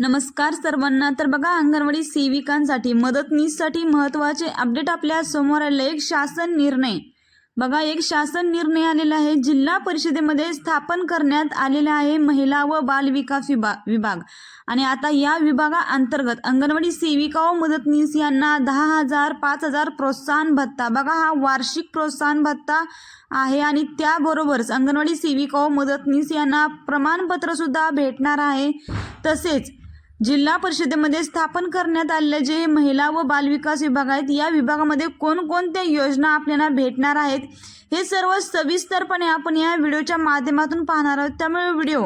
नमस्कार सर्वांना. तर बघा अंगणवाडी सेविकांसाठी मदतनीससाठी महत्त्वाचे अपडेट आपल्यासमोर आले एक शासन निर्णय. बघा एक शासन निर्णय आलेला आहे. जिल्हा परिषदेमध्ये स्थापन करण्यात आलेला आहे महिला व बाल विकास विभाग विभाग. आणि आता या विभागाअंतर्गत अंगणवाडी सेविका व मदतनीस यांना दहा हजार पाच हजार प्रोत्साहन भत्ता. बघा हा वार्षिक प्रोत्साहन भत्ता आहे आणि त्याबरोबरच अंगणवाडी सेविका व मदतनीस यांना प्रमाणपत्र सुद्धा भेटणार आहे. तसेच जिल्हा परिषदेमध्ये स्थापन करण्यात आलेले जे महिला व बालविकास विभाग आहेत या विभागामध्ये कोणकोणत्या योजना आपल्याला भेटणार आहेत हे सर्व सविस्तरपणे आपण या व्हिडिओच्या माध्यमातून पाहणार आहोत. त्यामुळे व्हिडिओ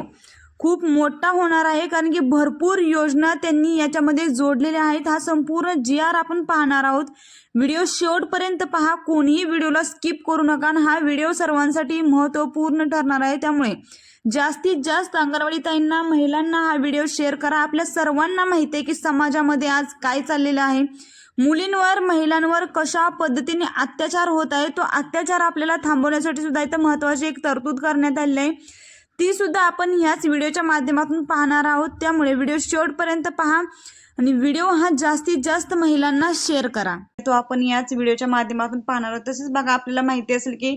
खूप मोठा होणार आहे कारण की भरपूर योजना त्यांनी याच्यामध्ये जोडलेल्या आहेत. हा संपूर्ण जी आर आपण पाहणार आहोत. व्हिडिओ शेवटपर्यंत पहा कोणीही व्हिडिओला स्किप करू नका आणि हा व्हिडिओ सर्वांसाठी महत्त्वपूर्ण ठरणार आहे. त्यामुळे जास्तीत जास्त अंगणवाडी ताईंना महिलांना हा व्हिडिओ शेअर करा. आपल्या सर्वांना माहिती आहे की समाजामध्ये आज काय चाललेलं आहे. मुलींवर महिलांवर कशा पद्धतीने अत्याचार होत आहे तो अत्याचार आपल्याला थांबवण्यासाठी सुद्धा इथं महत्त्वाची एक तरतूद करण्यात आलेली आहे. ती सुद्धा आपण ह्याच व्हिडिओच्या माध्यमातून पाहणार आहोत. त्यामुळे व्हिडिओ शेवटपर्यंत पहा आणि व्हिडिओ हा जास्तीत जास्त महिलांना शेअर करा. तो आपण याच व्हिडिओच्या माध्यमातून पाहणार आहोत. तसेच बघा आपल्याला माहिती असेल की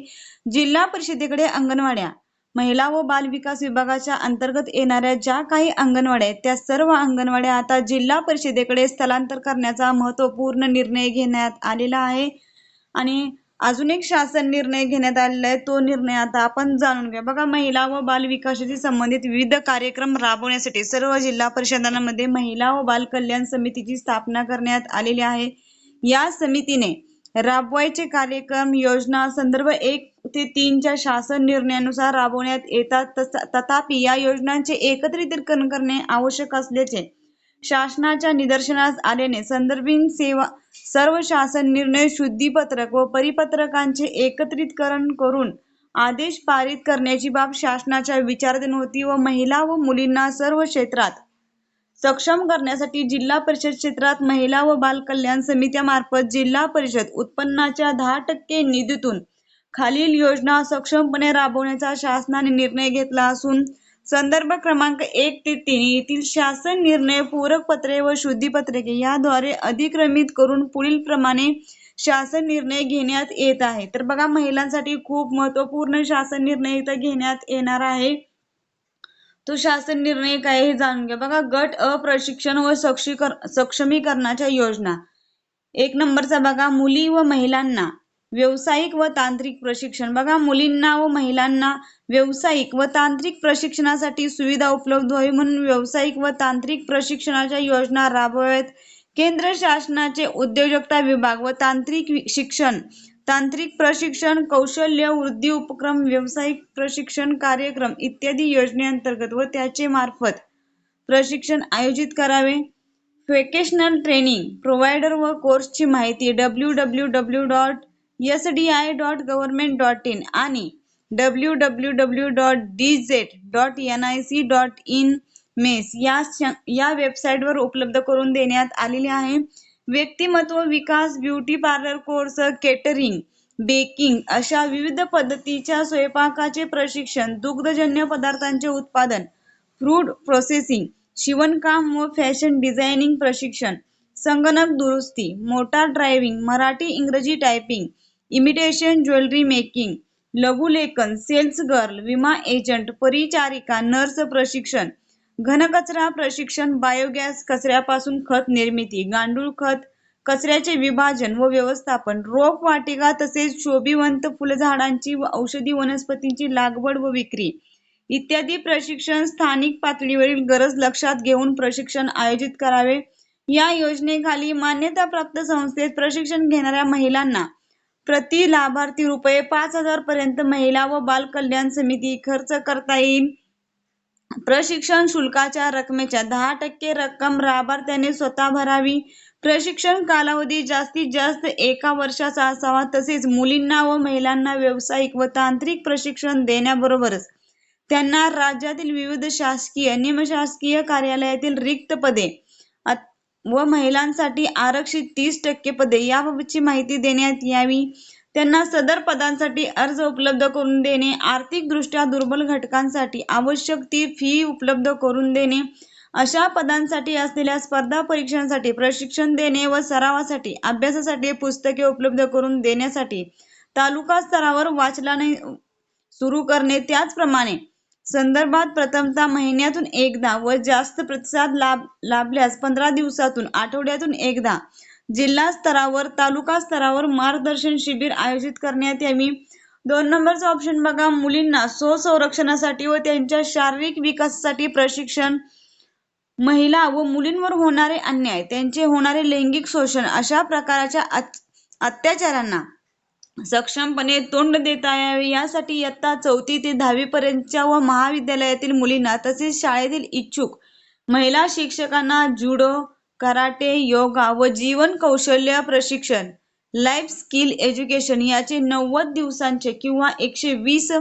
जिल्हा परिषदेकडे अंगणवाड्या महिला व बाल विकास विभागाच्या अंतर्गत येणाऱ्या ज्या काही अंगणवाड्या आहेत त्या सर्व अंगणवाड्या आता जिल्हा परिषदेकडे स्थलांतर करण्याचा महत्त्वपूर्ण निर्णय घेण्यात आलेला आहे. आणि अजून एक शासन निर्णय घेण्यात आलेला आहे तो निर्णय आता आपण जाणून घ्या बघा महिला व बाल विकासाशी संबंधित विविध कार्यक्रम राबवण्यासाठी सर्व जिल्हा परिषदांमध्ये महिला व बाल कल्याण समितीची स्थापना करण्यात आलेली आहे. या समितीने राबवायचे कार्यक्रम योजना संदर्भ एक ते तीनच्या शासन निर्णयानुसार राबवण्यात येतात. तथापि या योजनांचे एकत्रीकरण करणे आवश्यक असल्याचे शासनाच्या निदर्शनास आल्याने संदर्भित सेवा सर्व शासन निर्णय शुद्धीपत्रक व परिपत्रकांचे एकत्रितकरण करून आदेश पारित करण्याची बाब शासनाच्या विचाराधीन होती व महिला व मुलींना सर्व क्षेत्रात सक्षम करण्यासाठी जिल्हा परिषद क्षेत्रात महिला व बाल कल्याण समित्यामार्फत जिल्हा परिषद उत्पन्नाच्या दहा टक्के निधीतून खालील योजना सक्षमपणे राबवण्याचा शासनाने निर्णय घेतला असून संदर्भ क्रमांक एक ते तीन येथील शासन निर्णय पूरक पत्रे व शुद्धीपत्रके याद्वारे अधिक्रमित करून पुढील प्रमाणे शासन निर्णय घेण्यात येत आहे. तर बघा महिलांसाठी खूप महत्त्वपूर्ण शासन निर्णय इथं घेण्यात येणार आहे. तो शासन निर्णय काय हे जाणून घ्या बघा गट अ प्रशिक्षण व सक्षीकर सक्षमीकरणाच्या योजना. एक नंबरचा बघा मुली व महिलांना व्यावसायिक व तांत्रिक प्रशिक्षण. बघा मुलींना व महिलांना व्यावसायिक व तांत्रिक प्रशिक्षणासाठी सुविधा उपलब्ध व्हावी म्हणून व्यावसायिक व तांत्रिक प्रशिक्षणाच्या योजना राबवाव्यात. केंद्र शासनाचे उद्योजकता विभाग व तांत्रिक शिक्षण. तांत्रिक प्रशिक्षण कौशल्य वृद्धी उपक्रम व्यावसायिक प्रशिक्षण कार्यक्रम इत्यादी योजनेअंतर्गत व त्याचे मार्फत प्रशिक्षण आयोजित करावे. व्हेकेशनल ट्रेनिंग प्रोव्हायडर व कोर्सची माहिती W W W dot S D I dot government dot in आणि W W W dot D Z dot N I C dot in mess या या वेबसाईटवर उपलब्ध करून देण्यात आलेले आहे. व्यक्तिमत्व विकास beauty parlour course catering baking अशा विविध पद्धतीच्या स्वयंपाकाचे प्रशिक्षण दुग्धजन्य पदार्थांचे उत्पादन फ्रूट प्रोसेसिंग शिवणकाम व फॅशन डिझायनिंग प्रशिक्षण संगणक दुरुस्ती मोटार ड्रायव्हिंग मराठी इंग्रजी टायपिंग इमिटेशन ज्वेलरी मेकिंग लघुलेखन सेल्स गर्ल विमा एजंट परिचारिका नर्स प्रशिक्षण घनकचरा प्रशिक्षण बायोगॅस कचऱ्यापासून खत निर्मिती गांडूळ खत कचऱ्याचे विभाजन व व्यवस्थापन रोप वाटिका तसेच शोभिवंत फुलझाडांची व औषधी वनस्पतींची लागवड व विक्री इत्यादी प्रशिक्षण स्थानिक पातळीवरील गरज लक्षात घेऊन प्रशिक्षण आयोजित करावे. या योजनेखाली मान्यताप्राप्त संस्थेत प्रशिक्षण घेणाऱ्या महिलांना प्रति लाभार्थी रुपये पाच हजार पर्यंत महिला व बाल कल्याण समिती खर्च करता येईल. प्रशिक्षण शुल्काच्या रकमेच्या दहा टक्के रक्कम लाभार्थ्याने स्वतः भरावी. प्रशिक्षण कालावधी जास्तीत जास्त एका वर्षाचा असावा. तसेच मुलींना व महिलांना व्यावसायिक व तांत्रिक प्रशिक्षण देण्याबरोबरच त्यांना राज्यातील विविध शासकीय निमशासकीय कार्यालयातील रिक्त पदे व महिलांसाठी आरक्षित तीस टक्के पदे याबाबतची माहिती देण्यात यावी. त्यांना सदर पदांसाठी अर्ज उपलब्ध करून देणे आर्थिकदृष्ट्या दुर्बल घटकांसाठी आवश्यक ती फी उपलब्ध करून देणे अशा पदांसाठी असलेल्या स्पर्धा परीक्षांसाठी प्रशिक्षण देणे व सरावासाठी अभ्यासासाठी पुस्तके उपलब्ध करून देण्यासाठी तालुका स्तरावर वाचनालय सुरू करणे. त्याचप्रमाणे संदर्भात प्रथमता महिन्यातून एकदा व जास्त प्रतिसाद लाभ लाभल्यास पंधरा दिवसातून आठवड्यातून एकदा जिल्हा स्तरावर तालुका स्तरावर मार्गदर्शन शिबिर आयोजित करण्यात यावी. दोन नंबरचा ऑप्शन बघा. मुलींना स्वसंरक्षणासाठी व त्यांच्या शारीरिक विकासासाठी प्रशिक्षण. महिला व मुलींवर होणारे अन्याय त्यांचे होणारे लैंगिक शोषण अशा प्रकारच्या अत्याचारांना सक्षमपणे तोंड देता यावे. यासाठी इयत्ता चौथी ते दहावी पर्यंतच्या व महाविद्यालयातील मुलींना तसेच शाळेतील इच्छुक महिला शिक्षकांना जुडो कराटे योगा व जीवन कौशल्य प्रशिक्षण लाईफ स्किल एज्युकेशन याचे नव्वद दिवसांचे किंवा एकशे वीस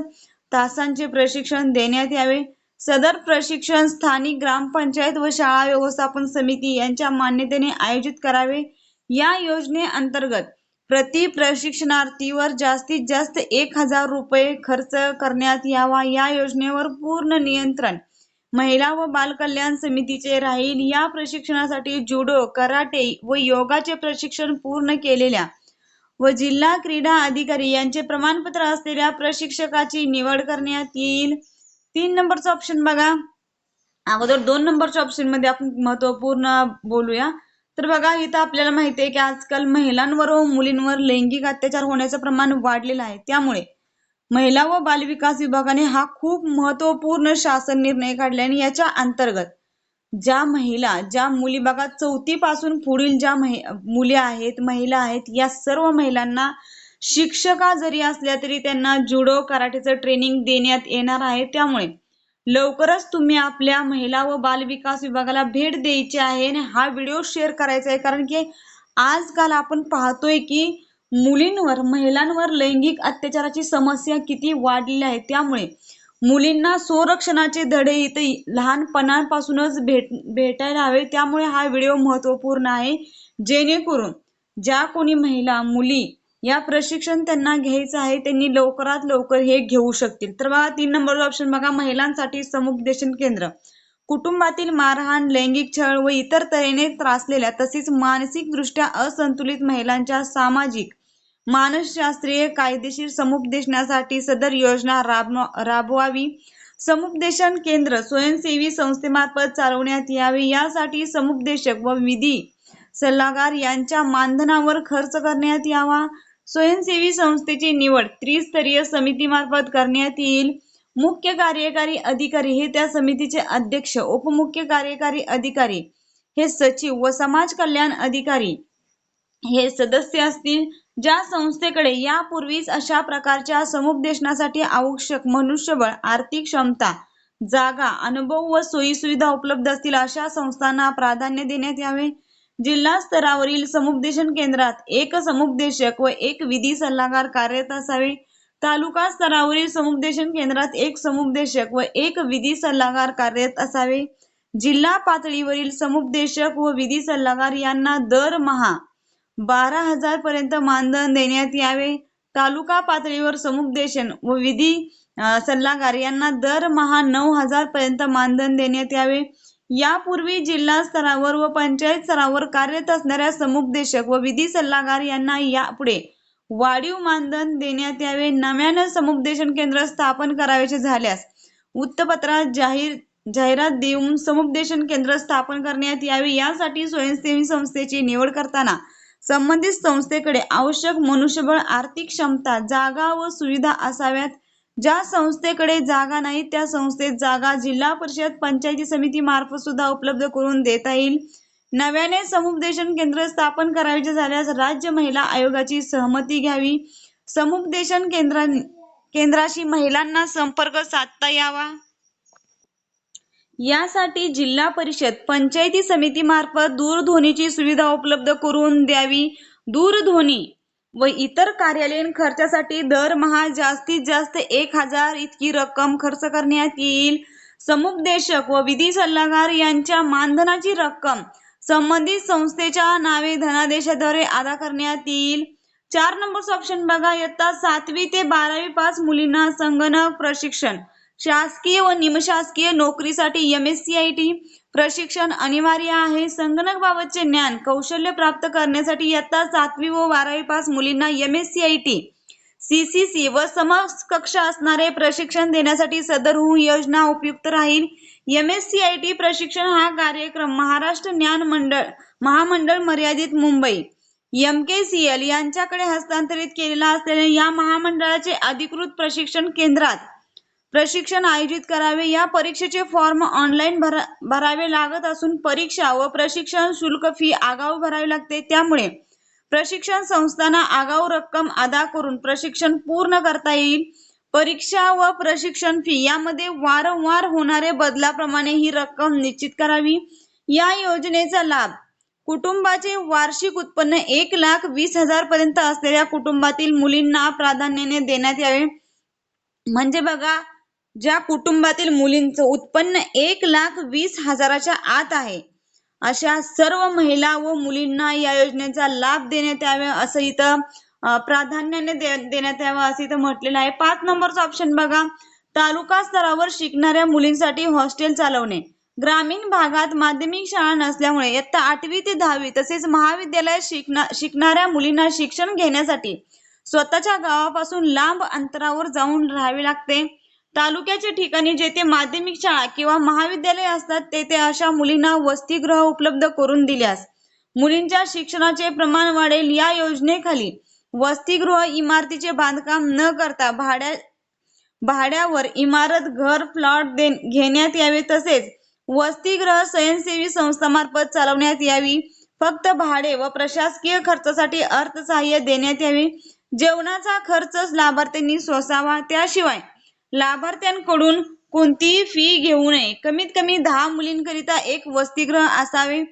तासांचे प्रशिक्षण देण्यात यावे. सदर प्रशिक्षण स्थानिक ग्रामपंचायत व शाळा व्यवस्थापन समिती यांच्या मान्यतेने आयोजित करावे. या योजनेअंतर्गत प्रति प्रशिक्षणार्थीवर जास्तीत जास्त एक हजार रुपये खर्च करण्यात यावा. या योजनेवर पूर्ण नियंत्रण महिला व बालकल्याण समितीचे राहील या प्रशिक्षणासाठी जुडो कराटे व योगाचे प्रशिक्षण पूर्ण केलेल्या व जिल्हा क्रीडा अधिकारी यांचे प्रमाणपत्र असलेल्या प्रशिक्षकाची निवड करण्यात येईल. तीन नंबरचा ऑप्शन बघा. अगोदर दोन नंबरच्या ऑप्शनमध्ये आपण महत्त्वपूर्ण बोलूया. तर बघा इथं आपल्याला माहिती आहे की आजकाल महिलांवर व मुलींवर लैंगिक अत्याचार होण्याचं प्रमाण वाढलेलं आहे. त्यामुळे महिला व बालविकास विभागाने हा खूप महत्त्वपूर्ण शासन निर्णय काढला आणि याच्या अंतर्गत ज्या महिला ज्या मुली बघा चौथी पासून पुढील ज्या मुली आहेत महिला आहेत या सर्व महिलांना शिक्षका जरी असल्या तरी त्यांना जुडो कराटेचं ट्रेनिंग देण्यात येणार आहे. त्यामुळे लवकरच तुम्ही आपल्या महिला व बालविकास विभागाला भेट द्यायची आहे आणि हा व्हिडिओ शेअर करायचा आहे. कारण की आजकाल आपण पाहतोय की मुलींवर महिलांवर लैंगिक अत्याचाराची समस्या किती वाढलेली आहे त्यामुळे मुलींना संरक्षणाचे धडे इथे लहानपणापासूनच भेट भेटायला हवे. त्यामुळे हा व्हिडिओ महत्त्वपूर्ण आहे. जेणेकरून ज्या कोणी महिला मुली या प्रशिक्षण त्यांना घ्यायचं आहे त्यांनी लवकरात लवकर हे घेऊ शकतील. तर बघा तीन नंबर ऑप्शन बघा. महिलांसाठी समुपदेशन केंद्र. कुटुंबातील मारहाण लैंगिक छळ व इतर तऱ्हेने त्रासलेल्या तसेच मानसिकदृष्ट्या असंतुलित महिलांच्या सामाजिक मानसशास्त्रीय कायदेशीर समुपदेशनासाठी सदर योजना राब राबवावी. समुपदेशन केंद्र स्वयंसेवी संस्थेमार्फत चालवण्यात यावे. यासाठी समुपदेशक व विधी सल्लागार यांच्या मानधनावर खर्च करण्यात यावा. स्वयंसेवी संस्थेची निवड त्रिस्तरीय समितीमार्फत करण्यात येईल. मुख्य कार्यकारी अधिकारी हे त्या समितीचे अध्यक्ष उपमुख्य कार्यकारी अधिकारी हे सचिव व समाज कल्याण अधिकारी हे सदस्य असतील ज्या संस्थेकडे यापूर्वीच अशा प्रकारच्या समुपदेशनासाठी आवश्यक मनुष्यबळ आर्थिक क्षमता जागा अनुभव व सोयीसुविधा उपलब्ध असतील अशा संस्थांना प्राधान्य देण्यात यावे. जिल्हा स्तरावरील समुपदेशन केंद्रात एक समुपदेशक व एक विधी सल्लागार कार्यरत असावे. तालुका स्तरावरील समुपदेशन केंद्रात एक समुपदेशक व एक विधी सल्लागार कार्यरत असावे. जिल्हा पातळीवरील समुपदेशक व विधी सल्लागार यांना दरमहा बारा हजार पर्यंत मानधन देण्यात यावे. तालुका पातळीवर समुपदेशन व विधी सल्लागार यांना दरमहा नऊ हजार पर्यंत मानधन देण्यात यावे. यापूर्वी जिल्हा स्तरावर व पंचायत स्तरावर कार्यरत असणाऱ्या समुपदेशक व विधी सल्लागार यांना यापुढे वाढीव मानधन देण्यात यावे. नव्यानं समुपदेशन केंद्र स्थापन करायचे झाल्यास वृत्तपत्रात जाहीर जाहिरात देऊन समुपदेशन केंद्र स्थापन करण्यात यावे यासाठी स्वयंसेवी संस्थेची निवड करताना संबंधित संस्थेकडे आवश्यक मनुष्यबळ आर्थिक क्षमता जागा व सुविधा असाव्यात. ज्या संस्थेकडे जागा नाही त्या संस्थेत जागा जिल्हा परिषद पंचायती समिती मार्फत सुद्धा उपलब्ध करून देता येईल. नव्याने समुपदेशन केंद्र स्थापन करायचे झाल्यास राज्य महिला आयोगाची सहमती घ्यावी. समुपदेशन केंद्रा केंद्राशी महिलांना संपर्क साधता यावा. यासाठी जिल्हा परिषद पंचायती समिती मार्फत दूरध्वनीची सुविधा उपलब्ध करून द्यावी. दूरध्वनी व इतर कार्यालयीन खर्चासाठी दरमहा जास्तीत जास्त एक हजार इतकी रक्कम खर्च करण्यात येईल. समुपदेशक व विधी सल्लागार यांच्या मानधनाची रक्कम संबंधित संस्थेच्या नावे धनादेशाद्वारे अदा करण्यात येईल चार नंबरचा ऑप्शन बघा. इयत्ता सातवी ते बारावी पास मुलींना संगणक प्रशिक्षण. शासकीय व निमशासकीय नोकरीसाठी M S C I T प्रशिक्षण अनिवार्य आहे. संगणक बाबतचे ज्ञान कौशल्य प्राप्त करण्यासाठी इयत्ता सातवी व बारावी पास मुलींना M S C I T CCC व समकक्ष असणारे प्रशिक्षण देण्यासाठी सदरहून योजना उपयुक्त राहील. M S C I T प्रशिक्षण हा कार्यक्रम महाराष्ट्र ज्ञान मंडळ महामंडळ मर्यादित Mumbai M K C L यांच्याकडे हस्तांतरित केलेला असलेल्या या महामंडळाचे अधिकृत प्रशिक्षण केंद्रात प्रशिक्षण आयोजित करावे. या परीक्षेचे फॉर्म ऑनलाईन भरा भरावे लागत असून परीक्षा व प्रशिक्षण शुल्क फी आगाऊ भरावी लागते. त्यामुळे प्रशिक्षण संस्थांना आगाऊ रक्कम अदा करून प्रशिक्षण पूर्ण करता येईल. परीक्षा व प्रशिक्षण फी यामध्ये वारंवार होणारे बदलाप्रमाणे ही रक्कम निश्चित करावी. या योजनेचा लाभ कुटुंबाचे वार्षिक उत्पन्न एक लाख वीस हजार पर्यंत असलेल्या कुटुंबातील मुलींना प्राधान्याने देण्यात यावे. म्हणजे बघा ज्या कुटुंबातील मुलींचं उत्पन्न एक लाख वीस हजाराच्या आत आहे अशा सर्व महिला व मुलींना या योजनेचा लाभ देण्यात यावे असं इथं प्राधान्याने दे- देण्यात यावं असं इथं म्हटलेलं आहे. पाच नंबरचा ऑप्शन बघा. तालुका स्तरावर शिकणाऱ्या मुलींसाठी हॉस्टेल चालवणे. ग्रामीण भागात माध्यमिक शाळा नसल्यामुळे इयत्ता आठवी ते दहावी तसेच महाविद्यालयात शिकणा शिकणाऱ्या मुलींना शिक्षण घेण्यासाठी स्वतःच्या गावापासून लांब अंतरावर जाऊन राहावे लागते. तालुक्याच्या ठिकाणी जेथे माध्यमिक शाळा किंवा महाविद्यालय असतात तेथे अशा मुलींना वसतिगृह उपलब्ध करून दिल्यास मुलींच्या शिक्षणाचे प्रमाण वाढेल या योजनेखाली. वसतिगृह इमारतीचे बांधकाम न करता भाड्या भाड्यावर इमारत घर प्लॉट घेण्यात यावे तसेच वसतिगृह स्वयंसेवी संस्थामार्फत चालवण्यात यावी. फक्त भाडे व प्रशासकीय खर्चासाठी अर्थसहाय्य देण्यात यावे. जेवणाचा खर्च लाभार्थ्यांनी सोसावा. त्याशिवाय लाभार्थ्यांकडून कोणतीही फी घेऊ नये. कमीत कमी दहा मुलींकरिता एक वसतिगृह असावे.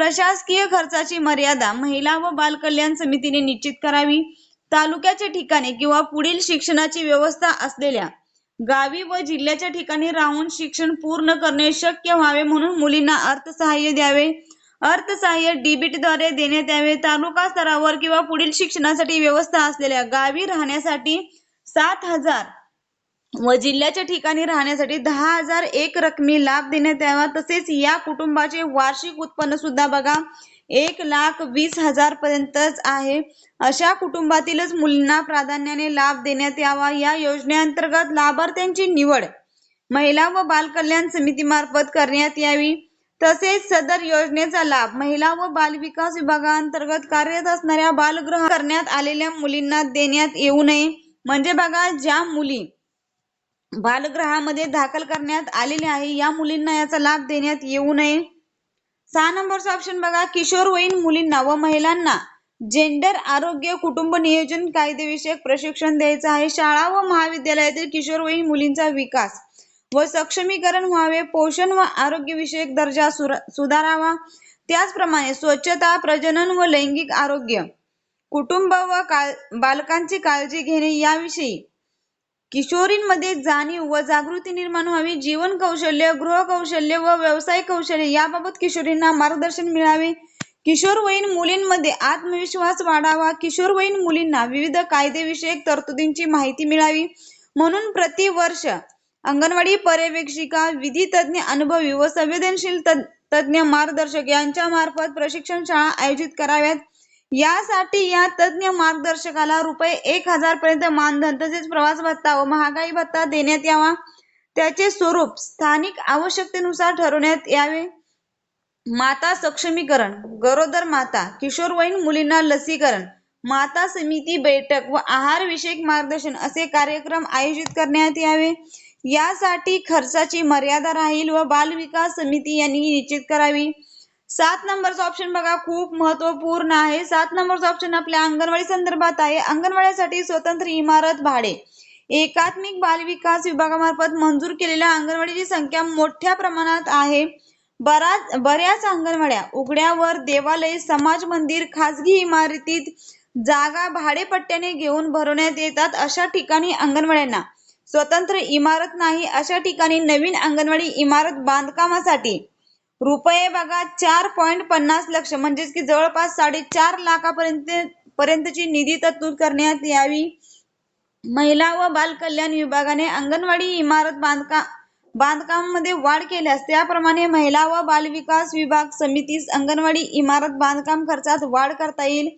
प्रशासकीय खर्चाची मर्यादा महिला व बाल कल्याण समितीने निश्चित करावी. तालुक्याच्या ठिकाणी किंवा पुढील शिक्षणाची व्यवस्था असलेल्या गावी व जिल्ह्याच्या ठिकाणी राहून शिक्षण पूर्ण करणे शक्य व्हावे म्हणून मुलींना अर्थसहाय्य द्यावे. अर्थसहाय्य डीबीटीद्वारे देण्यात यावे. तालुका स्तरावर किंवा पुढील शिक्षणासाठी व्यवस्था असलेल्या गावी राहण्यासाठी सात हजार व जिल्ह्याच्या ठिकाणी राहण्यासाठी दहा हजार एक रकमी लाभ देण्यात यावा. तसेच या कुटुंबाचे वार्षिक उत्पन्न सुद्धा बघा एक लाख वीस हजार पर्यंतच आहे. अशा कुटुंबातीलच मुलींना प्राधान्याने लाभ देण्यात यावा. या योजनेअंतर्गत लाभार्थ्यांची निवड महिला व बालकल्याण समितीमार्फत करण्यात यावी. तसेच सदर योजनेचा लाभ महिला व बाल विकास विभागाअंतर्गत कार्यरत असणाऱ्या बालगृह करण्यात आलेल्या मुलींना देण्यात येऊ नये. म्हणजे बघा ज्या मुली बालगृहामध्ये दाखल करण्यात आलेले आहे. या मुलींना याचा लाभ देण्यात येऊ नये. सहा नंबरचा ऑप्शन बघा. किशोरवयीन मुलींना व महिलांना जेंडर आरोग्य कुटुंब नियोजन कायदेविषयक प्रशिक्षण द्यायचं आहे. शाळा व महाविद्यालयातील किशोरवयीन मुलींचा विकास व सक्षमीकरण व्हावे. पोषण व आरोग्य विषयक दर्जा सुधारावा. त्याचप्रमाणे स्वच्छता प्रजनन व लैंगिक आरोग्य कुटुंब व काळ बालकांची काळजी घेणे याविषयी किशोरींमध्ये जाणीव व जागृती निर्माण व्हावी. जीवन कौशल्य गृहकौशल्य व व्यवसाय कौशल्य याबाबत किशोरींना मार्गदर्शन मिळावे. किशोरवयीन मुलींमध्ये आत्मविश्वास वाढावा. किशोरवयीन मुलींना विविध कायदेविषयक तरतुदींची माहिती मिळावी. म्हणून प्रतिवर्ष अंगणवाडी पर्यवेक्षिका विधी तज्ज्ञ अनुभवी व संवेदनशील तज्ज्ञ मार्गदर्शक यांच्या मार्फत प्रशिक्षण शाळा आयोजित कराव्यात. यासाठी या तज्ज्ञ मार्गदर्शकाला रुपये एक हजार पर्यंत मानधन तसेच प्रवास भत्ता व महागाई भत्ता देण्यात यावा. त्याचे स्वरूप स्थानिक आवश्यकतेनुसार ठरवण्यात यावे. माता सक्षमीकरण गरोदर माता किशोरवयीन मुलींना लसीकरण माता समिती बैठक व आहार विषयक मार्गदर्शन असे कार्यक्रम आयोजित करण्यात यावे. यासाठी खर्चाची मर्यादा राहील व बाल विकास समिती यांनी निश्चित करावी. सात नंबरचा ऑप्शन बघा खूप महत्त्वपूर्ण आहे. सात नंबरचा ऑप्शन आपल्या अंगणवाडी संदर्भात आहे. अंगणवाडीसाठी स्वतंत्र इमारत भाडे. एकात्मिक बाल विकास विभागामार्फत मंजूर केलेल्या अंगणवाडीची संख्या मोठ्या प्रमाणात आहे. बराच बऱ्याच अंगणवाड्या उघड्यावर देवालय समाज मंदिर खाजगी इमारतीत जागा भाडेपट्ट्याने घेऊन भरवण्यात येतात अशा ठिकाणी अंगणवाड्यांना. स्वतंत्र इमारत नाही अशा ठिकाणी नवीन अंगणवाडी इमारत बांधकामासाठी रुपये बघा चार पॉईंट पन्नास लक्ष. म्हणजेच की जवळपास साडेचार लाखापर्यंत पर्यंतची निधी तरतूद करण्यात यावी. महिला व बाल कल्याण विभागाने अंगणवाडी इमारत बांधकाम बांधकामामध्ये वाढ केल्यास त्याप्रमाणे महिला व बालविकास विभाग समितीस अंगणवाडी इमारत बांधकाम खर्चात वाढ करता येईल.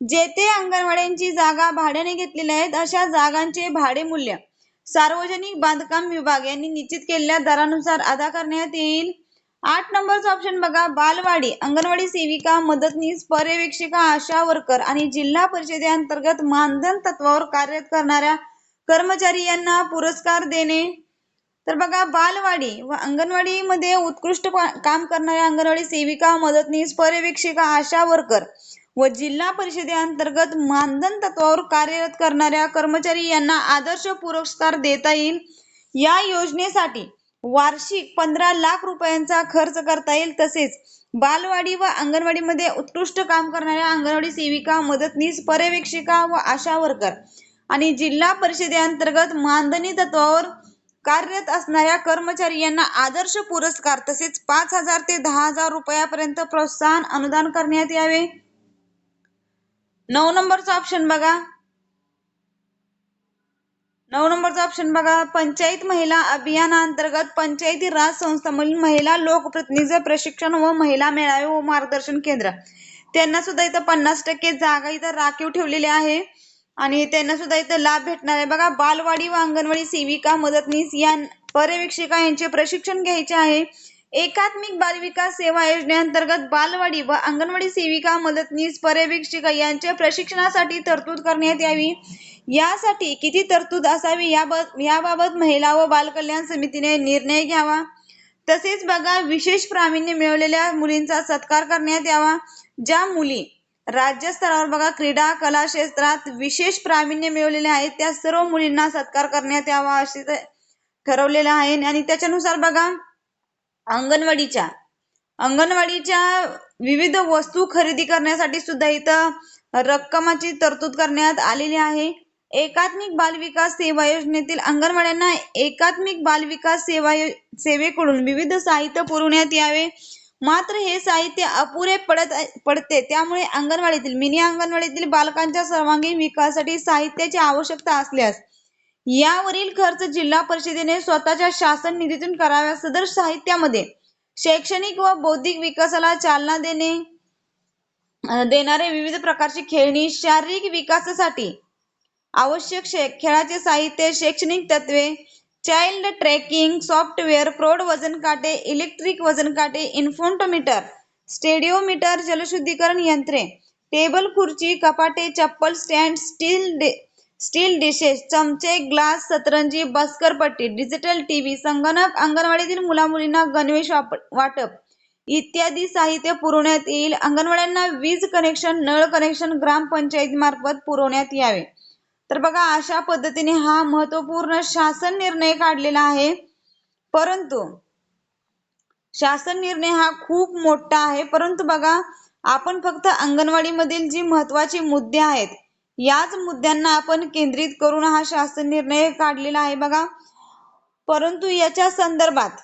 जेथे अंगणवाड्यांची जागा भाड्याने घेतलेल्या आहेत अशा जागांचे भाडे मूल्य सार्वजनिक बांधकाम विभाग यांनी निश्चित केलेल्या दरानुसार अदा करण्यात येईल. आठ नंबरचा ऑप्शन बघा. बालवाडी अंगणवाडी सेविका मदतनीस पर्यवेक्षिका आशा वर्कर आणि जिल्हा परिषदेअंतर्गत मानधन तत्वावर कार्यरत करणाऱ्या कर्मचारी यांना पुरस्कार देणे. तर बघा बालवाडी व अंगणवाडीमध्ये उत्कृष्ट काम करणाऱ्या अंगणवाडी सेविका मदतनीस पर्यवेक्षिका आशा वर्कर व जिल्हा परिषदेअंतर्गत मानधन तत्वावर कार्यरत करणाऱ्या कर्मचारी यांना आदर्श पुरस्कार देता येईल. या योजनेसाठी वार्षिक पंधरा लाख रुपयांचा खर्च करता येईल. तसेच बालवाडी व अंगणवाडीमध्ये उत्कृष्ट काम करणाऱ्या अंगणवाडी सेविका मदतनीस पर्यवेक्षिका व आशा वर्कर आणि जिल्हा परिषदेअंतर्गत मानधनी तत्वावर कार्यरत असणाऱ्या कर्मचारी यांना आदर्श पुरस्कार तसेच पाच हजार ते दहा हजार रुपयापर्यंत प्रोत्साहन अनुदान करण्यात यावे. नऊ नंबरचा ऑप्शन बघा. नऊ नंबरचा ऑप्शन बघा. पंचायत महिला अभियानाअंतर्गत पंचायती राज संस्थांमधील महिला लोकप्रतिनिधी प्रशिक्षण व महिला मेळावे व मार्गदर्शन केंद्र. त्यांना सुद्धा इथं पन्नास टक्के जागा इथं राखीव ठेवलेली आहे. आणि त्यांना सुद्धा इथं लाभ भेटणार आहे. बघा बालवाडी व अंगणवाडी सेविका मदतनीस या पर्यवेक्षिका यांचे प्रशिक्षण घ्यायचे आहे. एकात्मिक बालविकास सेवा योजनेअंतर्गत बालवाडी व अंगणवाडी सेविका मदतनीस पर्यवेक्षिका यांच्या प्रशिक्षणासाठी तरतूद करण्यात यावी. यासाठी किती तरतूद असावी याबाबत याबाबत महिला व बालकल्याण समितीने निर्णय घ्यावा. तसेच बघा विशेष प्रावीण्य मिळवलेल्या मुलींचा सत्कार करण्यात यावा. ज्या मुली राज्य स्तरावर बघा क्रीडा कला क्षेत्रात विशेष प्रावीण्य मिळवलेले आहेत त्या सर्व मुलींना सत्कार करण्यात यावा असे ठरवलेलं आहे. आणि त्याच्यानुसार बघा अंगणवाडीच्या. अंगणवाडीच्या विविध वस्तू खरेदी करण्यासाठी सुद्धा इथं रक्कमाची तरतूद करण्यात आलेली आहे. एकात्मिक बालविकास सेवा योजनेतील अंगणवाड्यांना एकात्मिक बालविकास सेवा सेवेकडून विविध साहित्य पुरवण्यात यावे. मात्र हे साहित्य अपुरे पडत पडते. त्यामुळे अंगणवाडीतील मिनी अंगणवाडीतील बालकांच्या सर्वांगीण विकासासाठी साहित्याची आवश्यकता असल्यास यावरील खर्च जिल्हा परिषदेने स्वतःच्या शासन निधीतून कराव्या सदर साहित्यामध्ये शैक्षणिक व बौद्धिक विकासाला चालना देणे देणारे विविध प्रकारची खेळणी शारीरिक विकासासाठी आवश्यक शे- खेळाचे साहित्य शैक्षणिक तत्वे चाइल्ड ट्रॅकिंग सॉफ्टवेअर प्रौढ वजन काटे इलेक्ट्रिक वजन काटे इन्फोंटोमीटर स्टेडिओमीटर जलशुद्धीकरण यंत्रे टेबल खुर्ची कपाटे चप्पल स्टँड स्टील डे स्टील डिशेस चमचे ग्लास सतरंजी बस्करपट्टी डिजिटल टीव्ही संगणक अंगणवाडीतील मुलामुलींना गणवेश वाटप. इत्यादी साहित्य पुरवण्यात येईल. अंगणवाड्यांना वीज कनेक्शन नळ कनेक्शन ग्रामपंचायतीमार्फत पुरवण्यात यावे. तर बघा अशा पद्धतीने हा महत्त्वपूर्ण शासन निर्णय काढलेला आहे. परंतु शासन निर्णय हा खूप मोठा आहे. परंतु बघा आपण फक्त अंगणवाडीमधील जी महत्वाची मुद्दे आहेत याच मुद्द्यांना आपण केंद्रित करून हा शासन निर्णय काढलेला आहे बघा. परंतु याच्या संदर्भात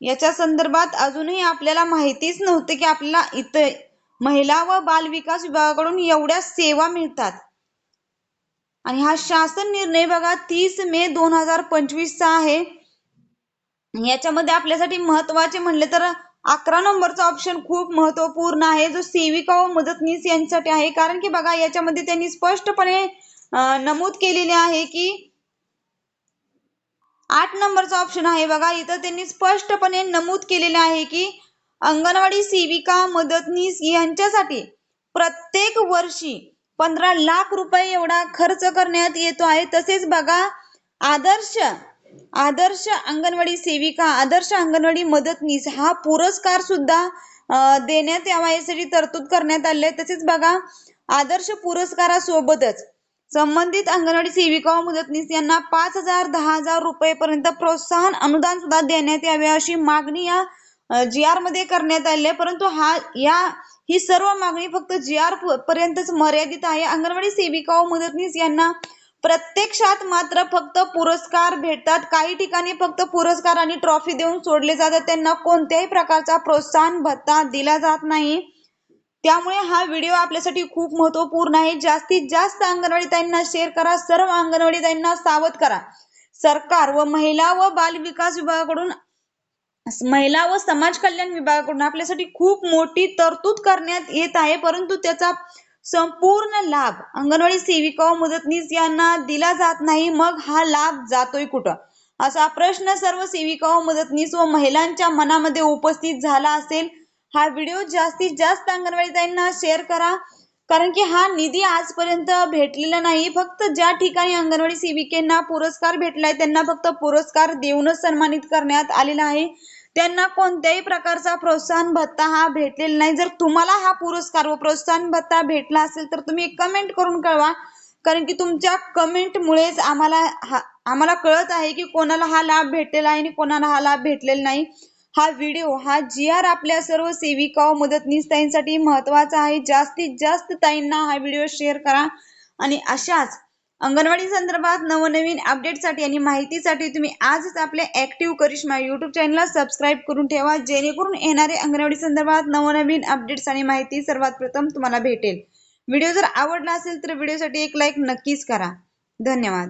याच्या संदर्भात अजूनही आपल्याला माहितीच नव्हते की आपल्याला इतर महिला व बाल विकास विभागाकडून एवढ्या सेवा मिळतात. आणि हा शासन निर्णय बघा तीस मे दोन हजार पंचवीस चा आहे. याच्यामध्ये आपल्यासाठी महत्त्वाचे म्हणले तर अकरा नंबरचा ऑप्शन खूप महत्त्वपूर्ण आहे. जो सेविका व मदतनीस यांच्यासाठी आहे. कारण की बघा याच्यामध्ये त्यांनी स्पष्टपणे नमूद केलेले आहे की आठ नंबरचा ऑप्शन आहे. बघा इथं त्यांनी स्पष्टपणे नमूद केलेले आहे की अंगणवाडी सेविका मदतनीस यांच्यासाठी प्रत्येक वर्षी पंधरा लाख रुपये एवढा खर्च करण्यात येतो आहे. तसेच बघा आदर्श आदर्श अंगणवाडी सेविका आदर्श अंगणवाडी मदतनीस हा पुरस्कार सुद्धा देण्यात यावा यासाठी तरतूद करण्यात आली आहे. तसेच बघा आदर्श पुरस्कारासोबतच संबंधित अंगणवाडी सेविका व मदतनीस यांना पाच हजार दहा हजार रुपयेपर्यंत प्रोत्साहन अनुदान सुद्धा देण्यात यावे अशी मागणी या जी आरमध्ये करण्यात आली आहे. परंतु हा या ही सर्व मागणी फक्त जी आर पर्यंतच मर्यादित आहे. अंगणवाडी सेविका व मदतनीस यांना प्रत्यक्षात मात्र फक्त पुरस्कार भेटतात. काही ठिकाणी फक्त पुरस्कार आणि ट्रॉफी देऊन सोडले जातात. त्यांना कोणत्याही प्रकारचा प्रोत्साहन भत्ता दिला जात नाही. त्यामुळे हा व्हिडिओ आपल्यासाठी खूप महत्त्वपूर्ण आहे. जास्तीत जास्त अंगणवाडी ताईंना शेअर करा. सर्व अंगणवाडी ताईंना सावध करा. सरकार व महिला व बाल विकास विभागाकडून महिला व समाज कल्याण विभागाकडून आपल्यासाठी खूप मोठी तरतूद करण्यात येत आहे. परंतु त्याचा संपूर्ण लाभ. अंगणवाडी सेविका व मदतनीस यांना दिला जात नाही मग हा लाभ जातोय कुठं? असा प्रश्न सर्व सेविका व मदतनीस व महिलांच्या मनामध्ये उपस्थित झाला असेल. हा व्हिडिओ जास्तीत जास्त अंगणवाडीताईंना शेअर करा कारण की हा निधी आजपर्यंत भेटलेला नाही. फक्त ज्या ठिकाणी अंगणवाडी सेविकेंना पुरस्कार भेटलाय त्यांना फक्त पुरस्कार देऊनच सन्मानित करण्यात आलेला आहे. त्यांना कोणत्याही प्रकारचा प्रोत्साहन भत्ता हा भेटलेला नाही. जर तुम्हाला हा पुरस्कार व प्रोत्साहन भत्ता भेटला असेल तर तुम्ही कमेंट करून कळवा. कारण की तुमच्या कमेंटमुळेच आम्हाला हा आम्हाला कळत आहे की कोणाला हा लाभ भेटलेला आहे आणि कोणाला हा लाभ भेटलेला नाही. हा व्हिडिओ हा जी आर आपल्या सर्व सेविका व मदतनीस ताईंसाठी महत्त्वाचा आहे. जास्तीत जास्त ताईंना हा व्हिडिओ शेअर करा. आणि अशाच अंगणवाडी संदर्भात नवनवीन अपडेटसाठी आणि माहितीसाठी तुम्ही आजच आपल्या ऍक्टिव्ह करिश्मा युट्यूब चॅनलला सबस्क्राईब करून ठेवा जेणेकरून येणारे अंगणवाडी संदर्भात नवनवीन अपडेट्स आणि माहिती सर्वात प्रथम तुम्हाला भेटेल. व्हिडिओ जर आवडला असेल तर व्हिडिओसाठी एक लाईक नक्कीच करा. धन्यवाद.